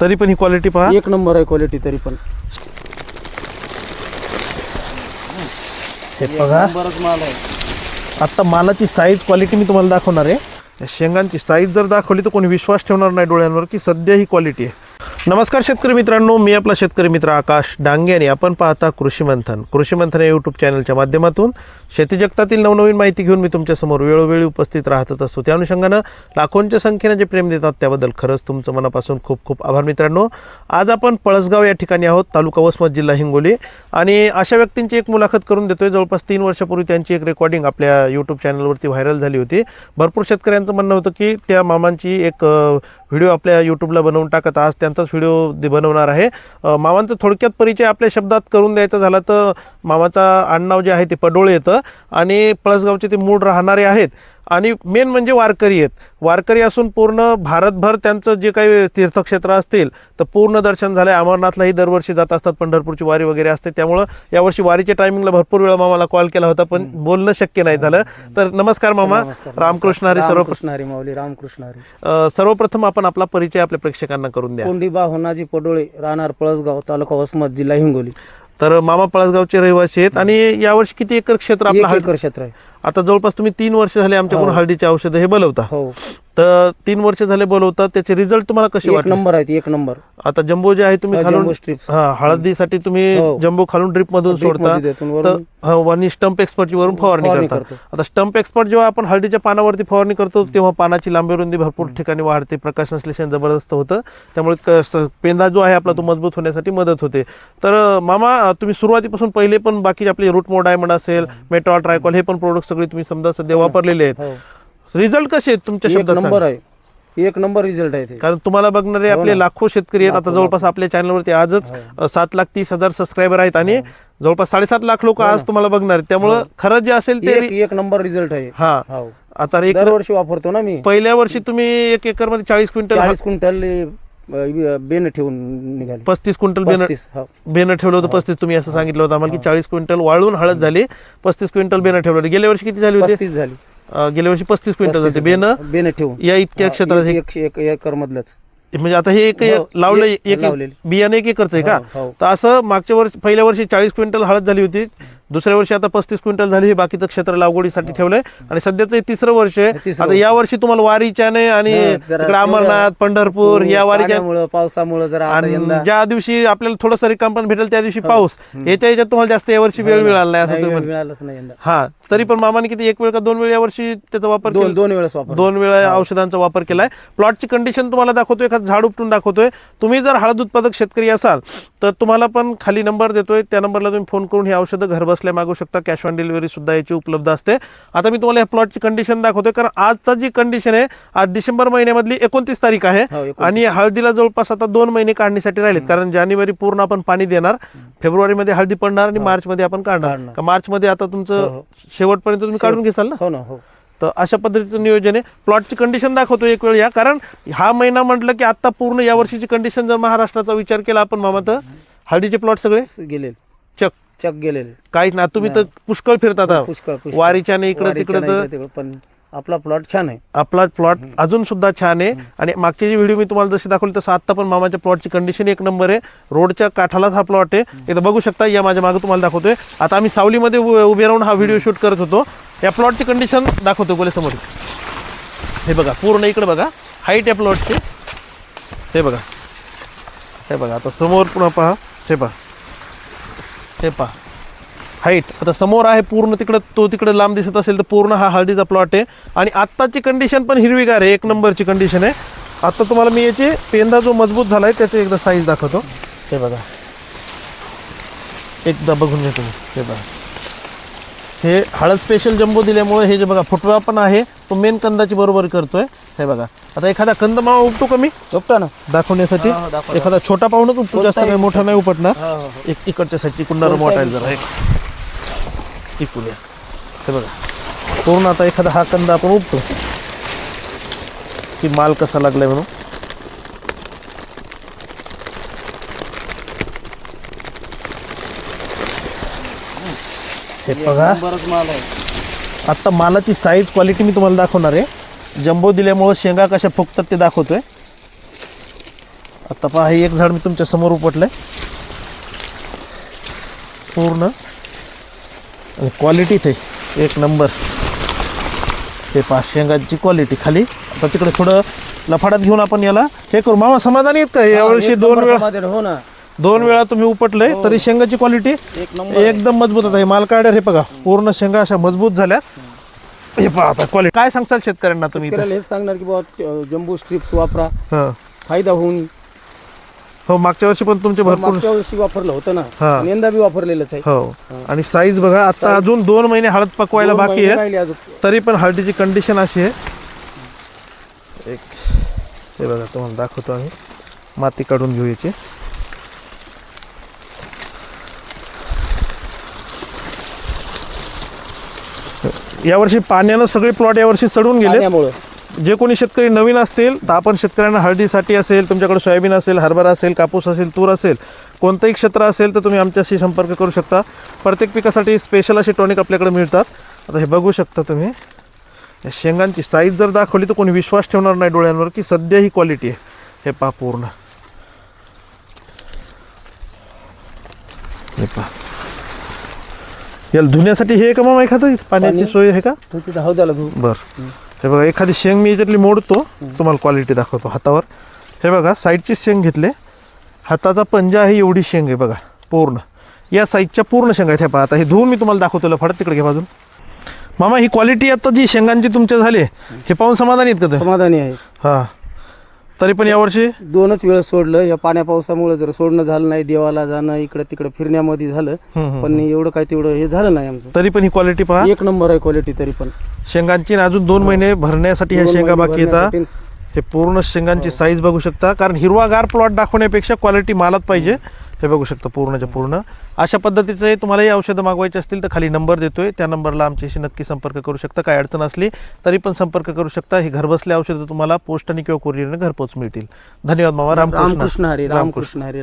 तरी पण ही क्वालिटी पहा. एक नंबर आहे क्वालिटी तरी पण. हे बघा. नंबरच माल आहे. आता मालाची साईज क्वालिटी मी तुम्हाला दाखवणार आहे. या शेंगांची साईज जर दाखवली तर कोणी विश्वास ठेवणार नाही डोळ्यांवर की सध्या ही क्वालिटी आहे. नमस्कार शेतकरी मित्रांनो मी आपला शेतकरी मित्र आकाश डांगे आणि आपण पाहता कृषी मंथन. कृषी मंथन या यूट्यूब चॅनलच्या माध्यमातून शेती जगतातील नवनवीन माहिती घेऊन मी तुमच्यासमोर वेळोवेळी उपस्थित राहतच असतो. त्या अनुषंगानं लाखोंच्या संख्येनं जे प्रेम देतात त्याबद्दल खरंच तुमचं मनापासून खूप खूप आभार मित्रांनो. आज आपण पळसगाव या ठिकाणी आहोत तालुका वसमत जिल्हा हिंगोली. आणि अशा व्यक्तींची एक मुलाखत करून देतोय. जवळपास तीन वर्षापूर्वी त्यांची एक रेकॉर्डिंग आपल्या यूट्यूब चॅनलवरती व्हायरल झाली होती. भरपूर शेतकऱ्यांचं म्हणणं होतं की त्या मामांची एक व्हिडिओ आपल्या यूट्यूबला बनवून टाकत आज त्यांचाच व्हिडिओ बनवणार आहे. मामांचा थोडक्यात परिचय आपल्या शब्दात करून द्यायचा झाला तर मामाचा आडनाव जे आहे ते पडोळे येतं आणि पळसगावचे ते मूळ राहणारे आहेत. आणि मेन म्हणजे वारकरी आहेत. वारकरी असून पूर्ण भारतभर त्यांचं जे काही तीर्थक्षेत्र असतील तर पूर्ण दर्शन झालं अमरनाथलाही दरवर्षी जात असतात. पंढरपूरची वारी वगैरे असते. त्यामुळं यावर्षी वारीच्या टायमिंगला भरपूर वेळा मामाला कॉल केला होता पण बोलणं शक्य नाही झालं. तर नमस्कार मामा. रामकृष्ण हरी सर्व रामकृष्ण हरी माऊली रामकृष्ण हरी. सर्वप्रथम आपण आपला परिचय आपल्या प्रेक्षकांना करून द्या. कोंडीबा होनाजी पडोळे राहणार पळसगाव तालुका वसमत जिल्हा हिंगोली. तर मामा पळसगावचे रहिवासी आहेत आणि यावर्षी किती एकर क्षेत्र आपलं एक हळद एकर क्षेत्र आहे. आता जवळपास तुम्ही तीन वर्ष झाले आमच्याकडून हो. हळदीची औषधं हे बोलवता. हो. तर तीन वर्ष झाले बोलवता त्याचे रिझल्ट तुम्हाला कसे एक वाटले? नंबर आहेत एक नंबर. आता जंबो जे आहे तुम्ही हा, खालून जम्बो हा हळदीसाठी तुम्ही हो. जम्बो खालून ड्रिप मधून Drip सोडता. मध्ये देतून तर वरून हा, आणि स्टंप एक्सपर्टची वरून फवारणी फवारणी करता. करतो. आता स्टंप एक्सपर्ट जेव्हा आपण हळदीच्या पानावरती फवारणी करतो तेव्हा पानाची लांबी रुंदी भरपूर ठिकाणी वाढते प्रकाश संश्लेषण जबरदस्त होतं. त्यामुळे क- स- पेंदा जो आहे आपला तो मजबूत होण्यासाठी मदत होते. तर अं, मामा अं, तुम्ही सुरुवातीपासून पहिले पण बाकी आपले रूट मोड डायमंड असेल मेट्रॉल ट्रायकॉल हे पण प्रोडक्ट सगळे तुम्ही समजा सध्या वापरलेले आहेत. हो. रिझल्ट कसे आहेत तुमच्या एक शब्दात नंबर सांगा. आहे. एक नंबर रिझल्ट आहे ते. कारण तुम्हाला बघणारे हो आपले. लाखो शेतकरी आहेत. आता जवळपास आपल्या चॅनलवरती आजच हो. अ, सात लाख तीस हजार सबस्क्रायबर आहेत आणि जवळपास साडेसात लाख लोक हो आज. तुम्हाला बघणार आहेत. त्यामुळं खरं जे असेल ते एक एक नंबर रिझल्ट आहे. हा. हो. आता एक दरवर्षी वापरतो ना मी. पहिल्या वर्षी तुम्ही एक एकरमध्ये चाळीस क्विंटल चाळीस क्विंटल अ, बेन ठेवून निघाले. पस्तीस क्विंटल बेन पस्तीस हो. बेनं ठेवलं होतं पस्तीस. तुम्ही असं सांगितलं होतं आम्हाला की चाळीस क्विंटल वाळून हळद झाली पस्तीस क्विंटल बेनं ठेवलं. होतं गेल्या वर्षी किती झाली होती? पस्तीस झाली. गेल्या वर्षी पस्तीस क्विंटल होते बेनं बेन ठेवून. या इतक्या क्षेत्रात हे- एक एक एकर मधलंच. म्हणजे आता हे एक हो, लावलं एक- एक लावलेली. बियाणे एक एकरच आहे का? हो, हो. तर असं मागच्या वर्षी पहिल्या वर्षी चाळीस क्विंटल हळद झाली होती. दुसऱ्या वर्षी आता पस्तीस क्विंटल झाली हे बाकीचं क्षेत्र लागवडीसाठी ठेवलंय. आणि सध्याचं हे तिसरं वर्ष आहे. तिसरं आता या वर्षी तुम्हाला वारीच्याने आणि हा, जरा इकडे अमरनाथ तेवढं- पंढरपूर या वारीच्या पाण्यामुळं पावसामुळं जरा आता आणि यंदा ज्या दिवशी आपल्याला थोडंसं रिकाम पण भेटेल त्या दिवशी पाऊस. याच्या याच्यात तुम्हाला जास्त यावर्षी वेळ मिळाला नाही असं नाही, तुम्ही वेळ म्हण- मिळालंच नाही यंदा. हा तरी पण मामाने किती एक वेळ का दोन वेळ यावर्षी त्याचा वापर दोन केला? दोन वेळेस वापर दोन वेळा औषधांचा वापर केलाय. प्लॉटची कंडिशन तुम्हाला दाखवतोय एखादं झाड उपटून दाखवतोय. तुम्ही जर हळद उत्पादक शेतकरी असाल तर तुम्हाला पण खाली नंबर देतोय. त्या नंबरला तुम्ही फोन करून ही औषधं घर बसल्या मागू शकता. कॅश ऑन डिलिव्हरी सुद्धा याची उपलब्ध असते. आता मी तुम्हाला या प्लॉटची कंडिशन दाखवतोय कारण आजचा जी कंडिशन आहे आज डिसेंबर महिन्यामधली एकोणतीस तारीख आहे. हो, 29. आणि हळदीला जवळपास आता दोन महिने काढणीसाठी राहिलेत कारण जानेवारी पूर्ण आपण पाणी देणार फेब्रुवारीमध्ये हळदी पडणार आणि मार्चमध्ये आपण काढणार. मार्चमध्ये आता तुमचं हो, हो. शेवटपर्यंत तुम्ही काढून घेसाल ना? हो हो. तर अशा पद्धतीचं नियोजन आहे. प्लॉटची कंडिशन दाखवतो एक वेळ या कारण हा महिना म्हटलं की आता पूर्ण या वर्षीची कंडिशन जर महाराष्ट्राचा विचार केला आपण मामा तर हळदीचे प्लॉट सगळे? गेलेले. चक गेलेले. काहीच ना तुम्ही तर पुष्कळ फिरतात. पुष्कळ पुष्कळ. वारीच्या नाही इकडे वारीच्या तिकडे नाही तर इकडे तिकडे, पण आपला प्लॉट छान आहे. आपला प्लॉट अजून सुद्धा छान आहे. आणि मागचे जे व्हिडिओ मी तुम्हाला जसे दाखवले तसं आता पण मामाच्या प्लॉटची कंडिशन एक नंबर आहे. रोडच्या काठालाच हा प्लॉट आहे. इथं बघू शकता या माझ्या मागे तुम्हाला दाखवतोय. आता आम्ही सावलीमध्ये उ- उभे राहून हा व्हिडिओ शूट करत होतो. या प्लॉटची कंडिशन दाखवतो बोले समोर हे बघा पूर्ण इकडे बघा. हाईट आहे प्लॉटची हे बघा. हे बघा आता समोर पुन्हा पहा. हे पहा. हे पहा. हाईट आता समोर आहे पूर्ण तिकडं तो तिकडे लांब दिसत असेल तर पूर्ण हा हळदीचा प्लॉट आहे. आणि आत्ताची कंडिशन पण हिरवीगार आहे एक नंबरची कंडिशन आहे. आत्ता तुम्हाला मी याचे पेंदा जो मजबूत झाला आहे त्याचे एकदा साईज दाखवतो. हे बघा. एकदा बघून घ्या तुम्ही. हे बघा. हे हळद स्पेशल जम्बो दिल्यामुळे हे जे बघा फुटवा पण आहे. तो मेन कंदाची बरोबर करतोय. हे बघा. आता एखादा कंद मावा उपटू कमी चोपटा ना. दाखवण्यासाठी. हा, हा, दाखवा. एखादा छोटा पाहूनच उपटू जास्त काही मोठा नाही उपटणार. हो, हो, हो. एक इकडच्या साईडची कुंडार मोठा. जरा इकडूया हे बघा. पूर्ण आता एखादा हा कंदा आपण उपतो की माल कसा लागलाय म्हणून. हे बघा. नंबरच माल आहे. आता मालाची साईज क्वालिटी मी तुम्हाला दाखवणार आहे. जम्बो दिल्यामुळं शेंगा कशा फुगतात ते दाखवतोय. आता पहा हे एक झाड मी तुमच्यासमोर उपटलंय. पूर्ण. आणि क्वालिटीत आहे एक नंबर. हे पाच शेंगांची क्वालिटी खाली आता तिकडे थोडं लफाडात घेऊन आपण याला हे करू. मामा समाधानी आहेत का? यावर्षी दोन वेळा हो ना. दोन वेळा तुम्ही उपटलंय तरी शेंगाची क्वालिटी एकदम मजबूत आता हे माल काढ्या हे बघा पूर्ण शेंगा अशा मजबूत झाल्या. हे पहा आता क्वालिटी काय सांगसाल शेतकऱ्यांना तुम्ही इथं? शेतकऱ्याला हेच सांगणार की बाबा जम्बो स्ट्रिप्स वापरा. हं. फायदा होऊन. हो मागच्या वर्षी पण तुमचे भरपूर मागच्या वर्षी वापरलं होतं ना. हा. आणि यंदा बी वापरलेलंच आहे. हो. आणि साईज बघा आता अजून दोन महिने हळद पकवायला दोन बाकी महिने आहे राहिले अजून. तरी पण हळदीची कंडिशन अशी आहे. एक हे बघा तुम्हाला दाखवतो आम्ही. माती काढून घेऊ याची. यावर्षी पाण्यानं सगळे प्लॉट यावर्षी सडून गेले पाण्यामुळं. जे कोणी शेतकरी नवीन असतील तर आपण शेतकऱ्यांना हळदीसाठी असेल तुमच्याकडे सोयाबीन असेल हरभरा असेल कापूस असेल तूर असेल कोणतंही क्षेत्र असेल तर तुम्ही आमच्याशी संपर्क करू शकता. प्रत्येक पिकासाठी स्पेशल असे टॉनिक आपल्याकडे मिळतात. आता हे बघू शकता तुम्ही. या शेंगांची साईज जर दाखवली तर कोणी विश्वास ठेवणार नाही डोळ्यांवर की सध्या ही क्वालिटी आहे. हे पहा पूर्ण. हे पहा. याला धुण्यासाठी हे का मग एखादं पाण्याची पाणी. सोय आहे का? तो तिथं बर. हे बघा एखादी शेंग मी याच्यातली मोडतो तुम्हाला क्वालिटी दाखवतो हातावर. हे बघा साईडची शेंग घेतले. हाताचा पंजा आहे एवढी शेंग आहे बघा पूर्ण. या साईजच्या पूर्ण शेंगा आहेत. हे पहा आता हे धुवून मी तुम्हाला दाखवतो लफाडत तिकडे घे बाजून. मामा ही क्वालिटी आता जी शेंगांची तुमच्या झाली हे पाहून समाधानी आहेत का ते? समाधानी आहे. हां. तरी पण यावर्षी दोनच वेळेस सोडलं. या पाण्या पावसामुळे जर सोडणं झालं नाही देवाला जाणं इकडे तिकडे फिरण्यामध्ये झालं. पण एवढं काय तेवढं हे झालं नाही आमचं. तरी पण ही क्वालिटी पहा. एक नंबर आहे क्वालिटी तरी पण शेंगांची अजून दोन महिने भरण्यासाठी ह्या दोन शेंगा महिने बाकी येतात भरण्यासाठी. हे पूर्ण शेंगांची साईज बघू शकता. कारण हिरवागार प्लॉट दाखवण्यापेक्षा क्वालिटी मालात पाहिजे. हे बघू शकता पूर्णच्या पूर्ण. अशा पद्धतीचे तुम्हाला ही औषधं मागवायची असतील तर खाली नंबर देतोय. त्या नंबरला आमच्याशी नक्की संपर्क करू शकता. काय अडचण असली तरी पण संपर्क करू शकता. ही घरबसल्या औषधं तुम्हाला पोस्टाने किंवा कुरिअरने घरपोच मिळतील. धन्यवाद मामा. रामकृष्ण. हरी रामकृष्ण. हरी